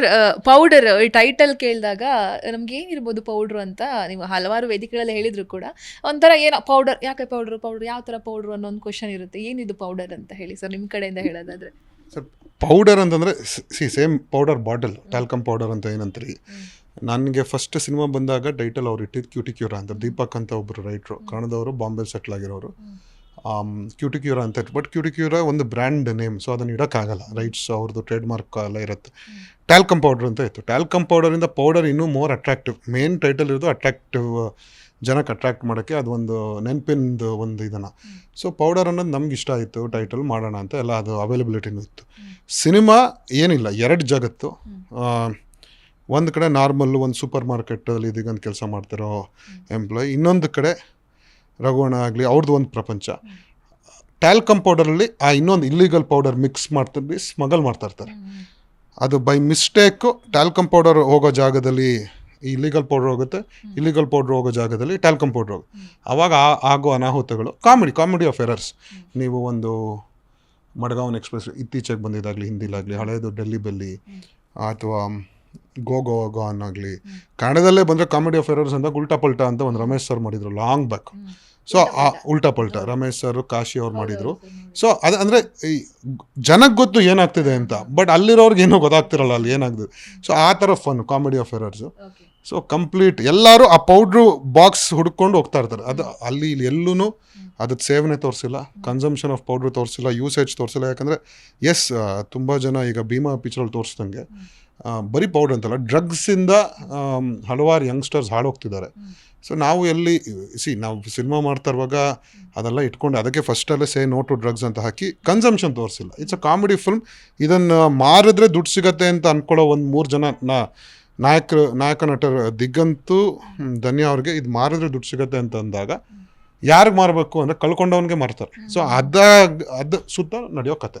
Sir powder title ಕೇಳಿದಾಗ ನಮ್ಗೆ ಏನಿರ್ಬೋದು ಪೌಡ್ರು ಅಂತ ನೀವು ಹಲವಾರು ವೇದಿಕೆಗಳಲ್ಲಿ ಹೇಳಿದ್ರು ಕೂಡ ಒಂಥರ ಏನೋ ಪೌಡರ್ ಯಾಕೆ ಪೌಡ್ರು ಪೌಡರ್ ಯಾವ ಥರ ಪೌಡ್ರು ಅನ್ನೋ ಒಂದು ಕ್ವಶನ್ ಇರುತ್ತೆ. ಏನಿದು ಪೌಡರ್ ಅಂತ ಹೇಳಿ ಸರ್ ನಿಮ್ಮ ಕಡೆಯಿಂದ ಹೇಳೋದಾದ್ರೆ. ಸರ್ ಪೌಡರ್ ಅಂತಂದರೆ C same powder bottle talcum powder ಅಂತ ಏನಂತೀರಿ. ನನಗೆ ಫಸ್ಟ್ ಸಿನಿಮಾ ಬಂದಾಗ ಟೈಟಲ್ ಅವ್ರು ಇಟ್ಟಿದ್ದು ಕ್ಯೂಟಿಕ್ಯೂರಾ ಅಂತ ದೀಪಕ್ ಅಂತ ಒಬ್ಬರು ರೈಟ್ರು ಕನ್ನಡದವರು ಬಾಂಬೆ ಸೆಟ್ಲ್ ಆಗಿರೋರು. ಕ್ಯೂಟಿಕ್ಯೂರಾ ಅಂತ ಇತ್ತು. ಬಟ್ ಕ್ಯೂಟಿಕ್ಯೂರಾ ಒಂದು ಬ್ರ್ಯಾಂಡ್ ನೇಮ್ ಸೊ ಅದನ್ನು ಇಡೋಕ್ಕಾಗಲ್ಲ ರೈಟ್ಸ್ ಅವ್ರದ್ದು ಟ್ರೇಡ್ ಮಾರ್ಕ್ ಎಲ್ಲ ಇರುತ್ತೆ. ಟ್ಯಾಲ್ಕಮ್ ಪೌಡರ್ ಅಂತ ಇತ್ತು. ಟ್ಯಾಲ್ಕಮ್ ಪೌಡರಿಂದ ಪೌಡರ್ ಇನ್ನೂ ಮೋರ್ ಅಟ್ರಾಕ್ಟಿವ್ ಮೇನ್ ಟೈಟಲ್ ಇರೋದು ಅಟ್ರಾಕ್ಟಿವ್ ಜನಕ್ಕೆ ಅಟ್ರಾಕ್ಟ್ ಮಾಡೋಕ್ಕೆ ಅದು ಒಂದು ನೆನಪಿಂದು ಒಂದು ಇದನ್ನು. ಸೊ ಪೌಡರ್ ಅನ್ನೋದು ನಮ್ಗೆ ಇಷ್ಟ ಆಯಿತು ಟೈಟಲ್ ಮಾಡೋಣ ಅಂತ ಎಲ್ಲ ಅದು ಅವೈಲಬಿಲಿಟಿನೂ ಇತ್ತು. ಸಿನಿಮಾ ಏನಿಲ್ಲ ಎರಡು ಜಗತ್ತು. ಒಂದು ಕಡೆ ನಾರ್ಮಲ್ಲು ಒಂದು ಸೂಪರ್ ಮಾರ್ಕೆಟಲ್ಲಿ ಇದೀಗಂತ ಕೆಲಸ ಮಾಡ್ತಿರೋ ಎಂಪ್ಲಾಯ್ ಇನ್ನೊಂದು ಕಡೆ ರಘುವಣ ಆಗಲಿ ಅವ್ರದ್ದು ಒಂದು ಪ್ರಪಂಚ. ಟ್ಯಾಲ್ಕಮ್ ಪೌಡರಲ್ಲಿ ಆ ಇನ್ನೊಂದು ಇಲ್ಲಿಗಲ್ ಪೌಡರ್ ಮಿಕ್ಸ್ ಮಾಡ್ತಿದ್ವಿ ಸ್ಮಗಲ್ ಮಾಡ್ತಾ ಇರ್ತಾರೆ ಅದು ಬೈ ಮಿಸ್ಟೇಕು ಟ್ಯಾಲ್ಕಮ್ ಪೌಡರ್ ಹೋಗೋ ಜಾಗದಲ್ಲಿ ಇಲ್ಲಿಗಲ್ ಪೌಡರ್ ಹೋಗುತ್ತೆ ಇಲ್ಲಿಗಲ್ ಪೌಡರ್ ಹೋಗೋ ಜಾಗದಲ್ಲಿ ಟ್ಯಾಲ್ಕಮ್ ಪೌಡರ್ ಹೋಗುತ್ತೆ. ಅವಾಗ ಆ- ಆಗೋ ಅನಾಹುತಗಳು ಕಾಮಿಡಿ ಕಾಮಿಡಿ ಆಫ್ ಎರರ್ಸ್ ನೀವು ಒಂದು ಮಡ್ಗಾವನ್ ಎಕ್ಸ್ಪ್ರೆಸ್ ಇತ್ತೀಚೆಗೆ ಬಂದಿದ್ದಾಗಲಿ ಹಿಂದಿಲಾಗಲಿ ಹಳೇದು ಡೆಲ್ಲಿ ಬೆಲ್ಲಿ ಅಥವಾ ಗೋ ಗೋ ಗಾನ್ ಆಗಲಿ ಕನ್ನಡದಲ್ಲೇ ಬಂದರೆ ಕಾಮಿಡಿ ಆಫ್ ಎರರ್ಸ್ ಅಂತ ಉಲ್ಟಾ ಪಲ್ಟಾ ಅಂತ ಒಂದು ರಮೇಶ್ ಸರ್ ಮಾಡಿದರು ಲಾಂಗ್ ಬ್ಯಾಕ್ ಸೊ ಆ ಉಲ್ಟಾ ಪಲ್ಟಾ ರಮೇಶ್ ಸರ್ ಕಾಶಿ ಅವ್ರು ಮಾಡಿದರು. ಸೊ ಅದು ಅಂದರೆ ಈ ಜನಕ್ಕೆ ಗೊತ್ತು ಏನಾಗ್ತಿದೆ ಅಂತ ಬಟ್ ಅಲ್ಲಿರೋರ್ಗೆ ಏನೂ ಗೊತ್ತಾಗ್ತಿರಲ್ಲ ಅಲ್ಲಿ ಏನಾಗ್ತದೆ. ಸೊ ಆ ಥರ fun comedy of errors so complete ಎಲ್ಲರೂ ಆ ಪೌಡ್ರು ಬಾಕ್ಸ್ ಹುಡ್ಕೊಂಡು ಹೋಗ್ತಾ ಇರ್ತಾರೆ. ಅದು ಅಲ್ಲಿ ಇಲ್ಲಿ ಎಲ್ಲೂ ಅದಕ್ಕೆ ಸೇವನೆ ತೋರಿಸಿಲ್ಲ ಕನ್ಸಂಪ್ಷನ್ ಆಫ್ ಪೌಡ್ರ್ ತೋರಿಸಿಲ್ಲ ಯೂಸೇಜ್ ತೋರಿಸಿಲ್ಲ. ಯಾಕಂದರೆ ಎಸ್ ತುಂಬ ಜನ ಈಗ ಭೀಮಾ ಪಿಕ್ಚರಲ್ಲಿ ತೋರಿಸ್ದಂಗೆ. ಬರೀ ಪೌಡರ್ ಅಂತಲ್ಲ ಡ್ರಗ್ಸಿಂದ ಹಲವಾರು ಯಂಗ್ಸ್ಟರ್ಸ್ ಹಾಳೋಗ್ತಿದ್ದಾರೆ. ಸೊ ನಾವು ಎಲ್ಲಿ ಸಿ ನಾವು ಸಿನಿಮಾ ಮಾಡ್ತಾ ಇರುವಾಗ ಅದೆಲ್ಲ ಇಟ್ಕೊಂಡು ಅದಕ್ಕೆ ಫಸ್ಟಲ್ಲೇ ಸೇ ನೋ ಟು ಡ್ರಗ್ಸ್ ಅಂತ ಹಾಕಿ ಕನ್ಸಂಪ್ಷನ್ ತೋರಿಸಿಲ್ಲ. ಇಟ್ಸ್ ಅ ಕಾಮಿಡಿ ಫಿಲ್ಮ್ ಇದನ್ನು ಮಾರಿದ್ರೆ ದುಡ್ಡು ಸಿಗತ್ತೆ ಅಂತ ಅಂದ್ಕೊಳ್ಳೋ ಒಂದು ಮೂರು ಜನ ನಾಯಕ ನಾಯಕರು ನಾಯಕ ನಟರ ದಿಗ್ಗಂತೂ ಧನ್ಯ ಅವ್ರಿಗೆ ಇದು ಮಾರಿದ್ರೆ ದುಡ್ಡು ಸಿಗತ್ತೆ ಅಂತ ಅಂದಾಗ ಯಾರಿಗೆ ಮಾರಬೇಕು ಅಂದರೆ ಕಳ್ಕೊಂಡವನಿಗೆ ಮಾರ್ತಾರೆ. ಸೊ ಅದ ಅದ ಸುತ್ತ ನಡೆಯೋ ಕತೆ.